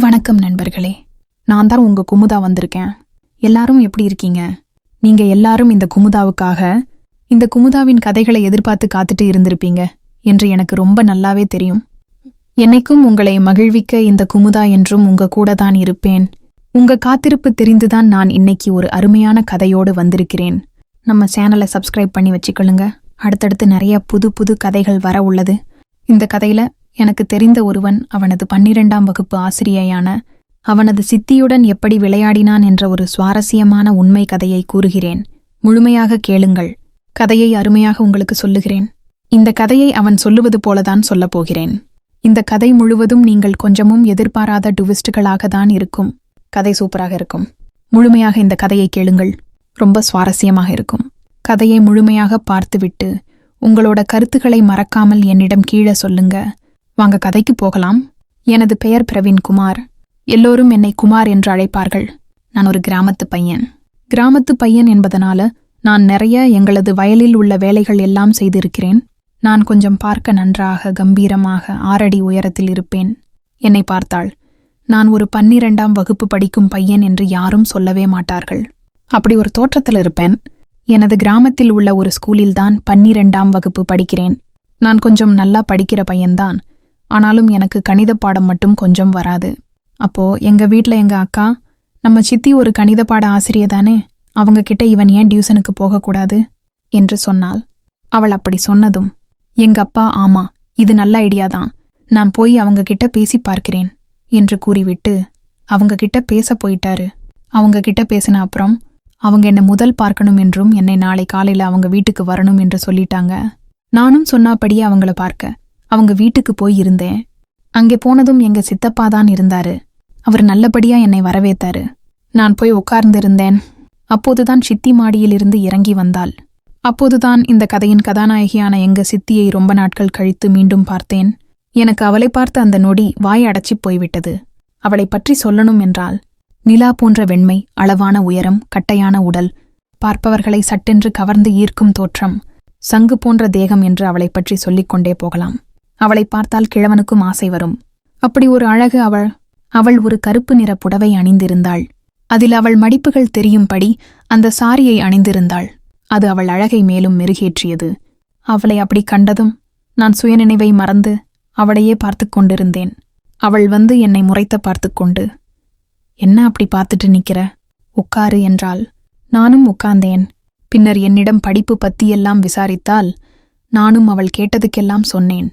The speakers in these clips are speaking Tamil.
வணக்கம் நண்பர்களே. நான் தான் உங்க குமுதா வந்திருக்கேன். எல்லாரும் எப்படி இருக்கீங்க? நீங்க எல்லாரும் இந்த குமுதாவுக்காக இந்த குமுதாவின் கதைகளை எதிர்பார்த்து காத்துட்டு இருந்திருப்பீங்க என்று எனக்கு ரொம்ப நல்லாவே தெரியும். என்னைக்கும் உங்களை மகிழ்விக்க இந்த குமுதா என்றும் உங்க கூட தான் இருப்பேன். உங்க காத்திருப்பு தெரிந்துதான் நான் இன்னைக்கு ஒரு அருமையான கதையோடு வந்திருக்கிறேன். நம்ம சேனலை சப்ஸ்கிரைப் பண்ணி வச்சுக்கொள்ளுங்க. அடுத்தடுத்து நிறைய புது புது கதைகள் வர உள்ளது. இந்த கதையில எனக்கு தெரிந்த ஒருவன் அவனது பன்னிரெண்டாம் வகுப்பு ஆசிரியையான அவனது சித்தியுடன் எப்படி விளையாடினான் என்ற ஒரு சுவாரஸ்யமான உண்மை கதையை கூறுகிறேன். முழுமையாக கேளுங்கள். கதையை அருமையாக உங்களுக்கு சொல்லுகிறேன். இந்த கதையை அவன் சொல்லுவது போலதான் சொல்லப் போகிறேன். இந்த கதை முழுவதும் நீங்கள் கொஞ்சமும் எதிர்பாராத டுவிஸ்டுகளாக தான் இருக்கும். கதை சூப்பராக இருக்கும். முழுமையாக இந்த கதையை கேளுங்கள். ரொம்ப சுவாரஸ்யமாக இருக்கும். கதையை முழுமையாக பார்த்துவிட்டு உங்களோட கருத்துக்களை மறக்காமல் என்னிடம் கீழே சொல்லுங்க. வாங்க கதைக்கு போகலாம். எனது பெயர் பிரவீன் குமார். எல்லோரும் என்னை குமார் என்று அழைப்பார்கள். நான் ஒரு கிராமத்து பையன். கிராமத்து பையன் என்பதனால நான் நிறைய எங்களது வயலில் உள்ள வேலைகள் எல்லாம் செய்திருக்கிறேன். நான் கொஞ்சம் பார்க்க நன்றாக கம்பீரமாக ஆறடி உயரத்தில் இருப்பேன். என்னை பார்த்தாள். நான் ஒரு பன்னிரெண்டாம் வகுப்பு படிக்கும் பையன் என்று யாரும் சொல்லவே மாட்டார்கள். அப்படி ஒரு தோற்றத்தில் இருப்பேன். எனது கிராமத்தில் உள்ள ஒரு ஸ்கூலில்தான் பன்னிரெண்டாம் வகுப்பு படிக்கிறேன். நான் கொஞ்சம் நல்லா படிக்கிற பையன்தான். ஆனாலும் எனக்கு கணித பாடம் மட்டும் கொஞ்சம் வராது. அப்போ எங்க வீட்ல எங்க அக்கா நம்ம சித்தி ஒரு கணித பாட ஆசிரியர் தானே அவங்க கிட்ட இவன் ஏன் டியூசனுக்கு போகக்கூடாது? என்று சொன்னாள். அவள் அப்படி சொன்னதும் எங்க அப்பா ஆமா இது நல்ல ஐடியா தான் நான் போய் அவங்க கிட்ட பேசி பார்க்கிறேன் என்று கூறிவிட்டு அவங்க கிட்ட பேச போயிட்டாரு. அவங்க கிட்ட பேசின அப்புறம் அவங்க என்ன முதல் பார்க்கணும் என்றும் என்னை நாளை காலையில அவங்க வீட்டுக்கு வரணும் என்று சொல்லிட்டாங்க. நானும் சொன்னாபடியே அவங்கள பார்க்க அவங்க வீட்டுக்கு போய் இருந்தேன். அங்கே போனதும் எங்க சித்தப்பா தான் இருந்தாரு. அவர் நல்லபடியா என்னை வரவேத்தாரு. நான் போய் உட்கார்ந்திருந்தேன். அப்போதுதான் சித்தி மாடியிலிருந்து இறங்கி வந்தாள். அப்போதுதான் இந்த கதையின் கதாநாயகியான எங்க சித்தியை ரொம்ப நாட்கள் கழித்து மீண்டும் பார்த்தேன். எனக்கு அவளை பார்த்த அந்த நொடி வாய் அடைச்சிப் போய்விட்டது. அவளை பற்றி சொல்லணும் என்றால் நிலா போன்ற வெண்மை அளவான உயரம் கட்டையான உடல் பார்ப்பவர்களை சட்டென்று கவர்ந்து ஈர்க்கும் தோற்றம் சங்கு போன்ற தேகம் என்று அவளைப் பற்றி சொல்லிக்கொண்டே போகலாம். அவளை பார்த்தால் கிழவனுக்கும் ஆசை வரும். அப்படி ஒரு அழகு அவள் அவள் ஒரு கருப்பு நிற புடவை அணிந்திருந்தாள். அதில் அவள் மடிப்புகள் தெரியும்படி அந்த சாரியை அணிந்திருந்தாள். அது அவள் அழகை மேலும் மெருகேற்றியது. அவளை அப்படி கண்டதும் நான் சுயநினைவை மறந்து அவளையே பார்த்துக் கொண்டிருந்தேன். அவள் வந்து என்னை முறைத்த பார்த்து கொண்டு என்ன அப்படி பார்த்துட்டு நிக்கிற? உட்காரு என்றாள். நானும் உட்கார்ந்தேன். பின்னர் என்னிடம் படிப்பு பத்தியெல்லாம் விசாரித்தால் நானும் அவள் கேட்டதுக்கெல்லாம் சொன்னேன்.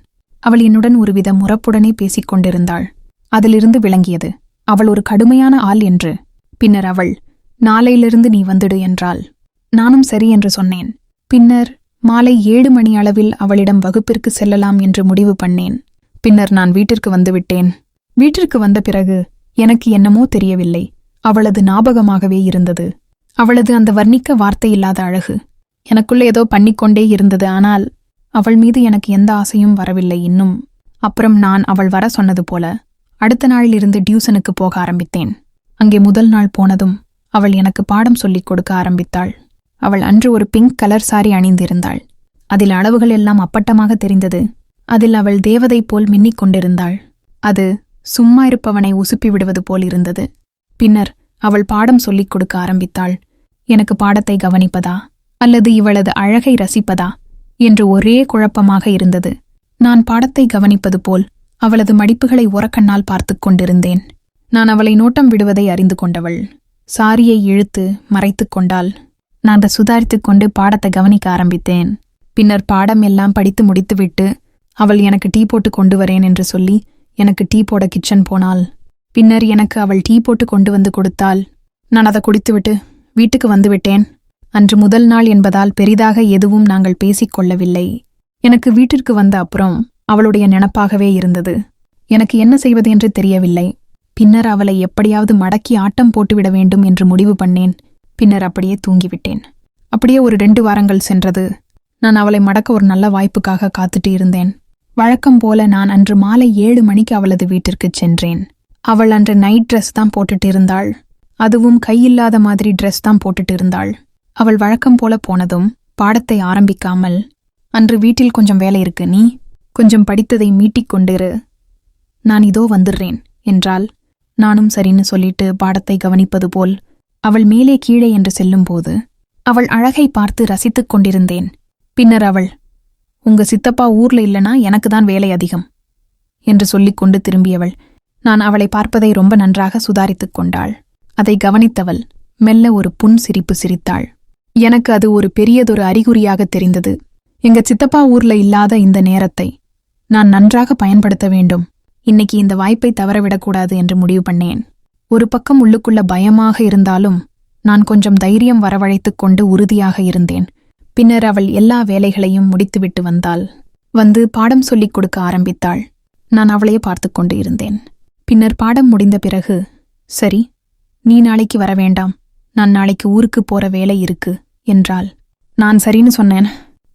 அவள் என்னுடன் ஒருவித முறப்புடனே பேசிக் கொண்டிருந்தாள். அதிலிருந்து விளங்கியது அவள் ஒரு கடுமையான ஆள் என்று. பின்னர் அவள் நாளையிலிருந்து நீ வந்துடு என்றாள். நானும் சரி என்று சொன்னேன். பின்னர் மாலை ஏழு மணி அளவில் அவளிடம் வகுப்பிற்கு செல்லலாம் என்று முடிவு பண்ணேன். பின்னர் நான் வீட்டிற்கு வந்துவிட்டேன் வீட்டிற்கு வந்த பிறகு எனக்கு என்னமோ தெரியவில்லை. அவளது ஞாபகமாகவே இருந்தது. அவளது அந்த வர்ணிக்க வார்த்தையில்லாத அழகு. எனக்குள்ள ஏதோ பண்ணிக்கொண்டே இருந்தது. ஆனால் அவள் மீது எனக்கு எந்த ஆசையும் வரவில்லை இன்னும். அப்புறம் நான் அவள் வர சொன்னது போல அடுத்த நாளிலிருந்து டியூசனுக்கு போக ஆரம்பித்தேன். அங்கே முதல் நாள் போனதும் அவள் எனக்கு பாடம் சொல்லிக் கொடுக்க ஆரம்பித்தாள். அவள் அன்று ஒரு பிங்க் கலர் சாரி அணிந்திருந்தாள். அதில் அளவுகள் எல்லாம் அப்பட்டமாக தெரிந்தது. அதில் அவள் தேவதை போல் மின்னிக் கொண்டிருந்தாள். அது சும்மா இருப்பவனை உசுப்பி விடுவது போல் இருந்தது. பின்னர் அவள் பாடம் சொல்லிக் கொடுக்க ஆரம்பித்தாள். எனக்கு பாடத்தை கவனிப்பதா? அல்லது இவளது அழகை ரசிப்பதா? என்று ஒரே குழப்பமாக இருந்தது. நான் பாடத்தை கவனிப்பது போல் அவளது மடிப்புகளை உரக்கண்ணால் பார்த்துக் கொண்டிருந்தேன். நான் அவளை நோட்டம் விடுவதை அறிந்து கொண்டவள். சாரியை இழுத்து மறைத்துக் கொண்டாள். நான் சுதாரித்து சுதாரித்துக் கொண்டு பாடத்தை கவனிக்க ஆரம்பித்தேன். பின்னர் பாடம் எல்லாம் படித்து முடித்துவிட்டு அவள் எனக்கு டீ போட்டு கொண்டு வரேன் என்று சொல்லி எனக்கு டீ போட கிச்சன் போனாள். பின்னர் எனக்கு அவள் டீ போட்டு கொண்டு வந்து கொடுத்தாள். நான் அதை குடித்துவிட்டு வீட்டுக்கு வந்துவிட்டேன் அன்று முதல் நாள் என்பதால் பெரிதாக எதுவும் நாங்கள் பேசிக் கொள்ளவில்லை எனக்கு வீட்டிற்கு வந்த அப்புறம் அவளுடைய நினப்பாகவே இருந்தது. எனக்கு என்ன செய்வது என்று தெரியவில்லை. பின்னர் அவளை எப்படியாவது மடக்கி ஆட்டம் போட்டுவிட வேண்டும் என்று முடிவு பண்ணேன். பின்னர் அப்படியே தூங்கிவிட்டேன். அப்படியே ஒரு ரெண்டு வாரங்கள் சென்றது. நான் அவளை மடக்க ஒரு நல்ல வாய்ப்புக்காக காத்துட்டு இருந்தேன். வழக்கம் போல நான் அன்று மாலை ஏழு மணிக்கு அவளது வீட்டிற்குச் சென்றேன். அவள் அன்று நைட் ட்ரெஸ் தான் போட்டுட்டு இருந்தாள். அதுவும் கையில்லாத மாதிரி ட்ரெஸ் தான் போட்டுட்டு இருந்தாள். அவள் வழக்கம் போல போனதும் பாடத்தை ஆரம்பிக்காமல் அன்று வீட்டில் கொஞ்சம் வேலை இருக்கு நீ கொஞ்சம் படித்ததை மீட்டிக் கொண்டிரு. நான் இதோ வந்துடுறேன் என்றாள். நானும் சரின்னு சொல்லிட்டு பாடத்தை கவனிப்பது போல் அவள் மேலே கீழே என்று செல்லும்போது அவள் அழகை பார்த்து ரசித்துக் கொண்டிருந்தேன். பின்னர் அவள் உங்க சித்தப்பா ஊர்ல இல்லனா எனக்கு தான் வேலை அதிகம் என்று சொல்லிக் கொண்டு திரும்பியவள். நான் அவளை பார்ப்பதை ரொம்ப நன்றாக சுதாரித்துக் கொண்டாள். அதை கவனித்தவள் மெல்ல ஒரு புன் சிரிப்பு சிரித்தாள். எனக்கு அது ஒரு பெரியதொரு அறிகுறியாக தெரிந்தது. எங்க சித்தப்பா ஊர்ல இல்லாத இந்த நேரத்தை நான் நன்றாக பயன்படுத்த வேண்டும். இன்னைக்கு இந்த வாய்ப்பை தவறவிடக்கூடாது என்று முடிவு பண்ணேன். ஒரு பக்கம் உள்ளுக்குள்ள பயமாக இருந்தாலும் நான் கொஞ்சம் தைரியம் வரவழைத்துக் கொண்டு உறுதியாக இருந்தேன். பின்னர் அவள் எல்லா வேலைகளையும் முடித்துவிட்டு வந்தாள். வந்து பாடம் சொல்லிக் கொடுக்க ஆரம்பித்தாள். நான் அவளையே பார்த்து கொண்டு இருந்தேன். பின்னர் பாடம் முடிந்த பிறகு சரி நீ நாளைக்கு வர வேண்டாம். நான் நாளைக்கு ஊருக்கு போற வேலை இருக்கு. என்றாள். நான் சரின்னு சொன்னேன்.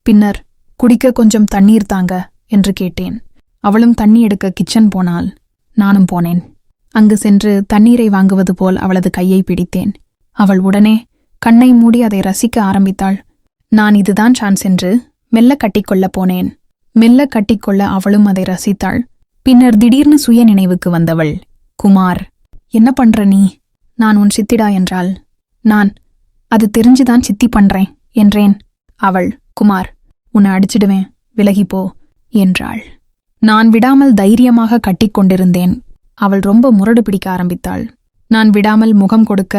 பின்னர் குடிக்க கொஞ்சம் தண்ணீர் தாங்க என்று கேட்டேன். அவளும் தண்ணி எடுக்க கிச்சன் போனாள். நானும் போனேன். அங்கு சென்று தண்ணீரை வாங்குவது போல் அவளது கையை பிடித்தேன். அவள் உடனே கண்ணை மூடி அதை ரசிக்க ஆரம்பித்தாள். நான் இதுதான் சான்ஸ் என்று மெல்ல கட்டிக்கொள்ள போனேன். மெல்ல கட்டிக்கொள்ள அவளும் அதை ரசித்தாள். பின்னர் திடீர்னு சுய நினைவுக்கு வந்தவள் குமார் என்ன பண்ற நீ? நான் உன் சித்திடா என்றாள். நான் அது தெரிஞ்சுதான் சித்தி பண்றேன் என்றேன். அவள் குமார் உன்னை அடிச்சிடுவேன் விலகிப்போ என்றாள். நான் விடாமல் தைரியமாக கட்டிக்கொண்டிருந்தேன் அவள் ரொம்ப முரடு பிடிக்க ஆரம்பித்தாள். நான் விடாமல் முகம் கொடுக்க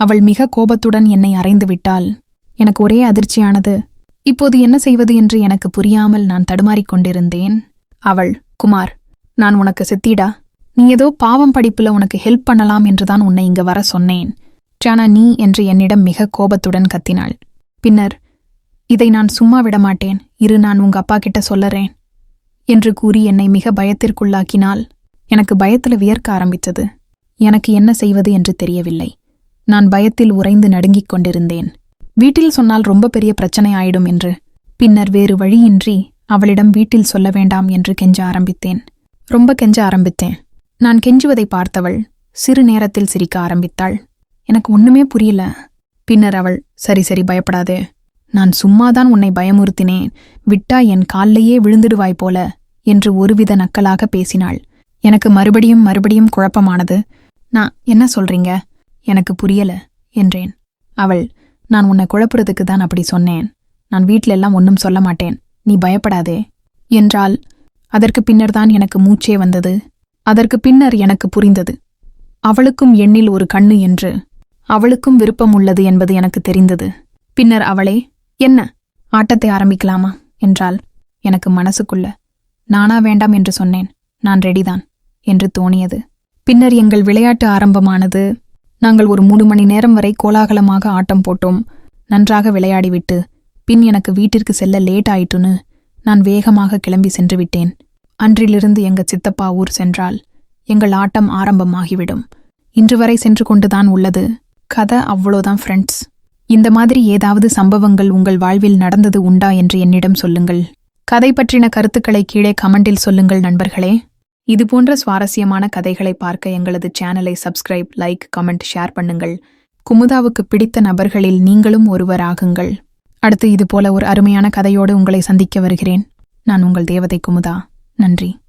அவள் மிக கோபத்துடன் என்னை அறைந்து விட்டாள். எனக்கு ஒரே அதிர்ச்சியானது இப்போது என்ன செய்வது என்று எனக்கு புரியாமல் நான் தடுமாறிக் கொண்டிருந்தேன். அவள் குமார் நான் உனக்கு சித்திடா நீ ஏதோ பாவம் படிப்புல உனக்கு ஹெல்ப் பண்ணலாம் என்றுதான் உன்னை இங்க வர சொன்னேன். ஆனா நீ? என்று என்னிடம் மிக கோபத்துடன் கத்தினாள். பின்னர் இதை நான் சும்மா விடமாட்டேன். இரு நான் உங்க அப்பா கிட்ட சொல்லறேன் என்று கூறி என்னை மிக பயத்திற்குள்ளாக்கினால் எனக்கு பயத்துல வியர்க்க ஆரம்பித்தது. எனக்கு என்ன செய்வது என்று தெரியவில்லை. நான் பயத்தில் உறைந்து நடுங்கிக் கொண்டிருந்தேன். வீட்டில் சொன்னால் ரொம்ப பெரிய பிரச்சனை ஆயிடும் என்று. பின்னர் வேறு வழியின்றி அவளிடம் வீட்டில் சொல்ல வேண்டாம் என்று கெஞ்ச ஆரம்பித்தேன். ரொம்ப கெஞ்ச ஆரம்பித்தேன். நான் கெஞ்சுவதை பார்த்தவள் சிறு நேரத்தில் சிரிக்க ஆரம்பித்தாள். எனக்கு ஒண்ணுமே புரியல. பின்னர் அவள் சரி சரி பயப்படாதே. நான் சும்மாதான் உன்னை பயமுறுத்தினேன். விட்டா என் கால்லையே விழுந்துடுவாய் போல என்று ஒருவித நக்கலாக பேசினாள். எனக்கு மறுபடியும் மறுபடியும் குழப்பமானது. நான் என்ன சொல்றீங்க? எனக்கு புரியல என்றேன். அவள் நான் உன்னை குழப்புறதுக்கு தான் அப்படி சொன்னேன். நான் வீட்டிலெல்லாம் எல்லாம் ஒன்றும் சொல்ல மாட்டேன். நீ பயப்படாதே. என்றால் அதற்கு பின்னர் தான் எனக்கு மூச்சே வந்தது. அதற்கு பின்னர் எனக்கு புரிந்தது. அவளுக்கும் எண்ணில் ஒரு கண்ணு என்று அவளுக்கும் விருப்பம் உள்ளது என்பது எனக்கு தெரிந்தது. பின்னர் அவளே என்ன? ஆட்டத்தை ஆரம்பிக்கலாமா? என்றாள். எனக்கு மனசுக்குள்ள நானா வேண்டாம் என்று சொன்னேன். நான் ரெடிதான் என்று தோணியது. பின்னர் எங்கள் விளையாட்டு ஆரம்பமானது நாங்கள் ஒரு மூணு மணி நேரம் வரை கோலாகலமாக ஆட்டம் போட்டோம். நன்றாக விளையாடிவிட்டு பின் எனக்கு வீட்டிற்கு செல்ல லேட் ஆயிட்டுன்னு நான் வேகமாக கிளம்பி சென்று விட்டேன். அன்றிலிருந்து எங்க சித்தப்பா ஊர் சென்றால் எங்கள் ஆட்டம் ஆரம்பமாகிவிடும். இன்று வரை சென்று கொண்டுதான் உள்ளது. கதை அவ்வளோதான் ஃப்ரெண்ட்ஸ் இந்த மாதிரி ஏதாவது சம்பவங்கள் உங்கள் வாழ்வில் நடந்தது உண்டா என்று என்னிடம் சொல்லுங்கள். கதை பற்றின கருத்துக்களை கீழே கமெண்டில் சொல்லுங்கள் நண்பர்களே. இதுபோன்ற சுவாரஸ்யமான கதைகளை பார்க்க எங்களது சேனலை சப்ஸ்கிரைப் லைக் கமெண்ட் ஷேர் பண்ணுங்கள். குமுதாவுக்கு பிடித்த நபர்களில் நீங்களும் ஒருவராகுங்கள் அடுத்து இதுபோல ஒரு அருமையான கதையோடு உங்களை சந்திக்க வருகிறேன். நான் உங்கள் தேவதை குமுதா. நன்றி.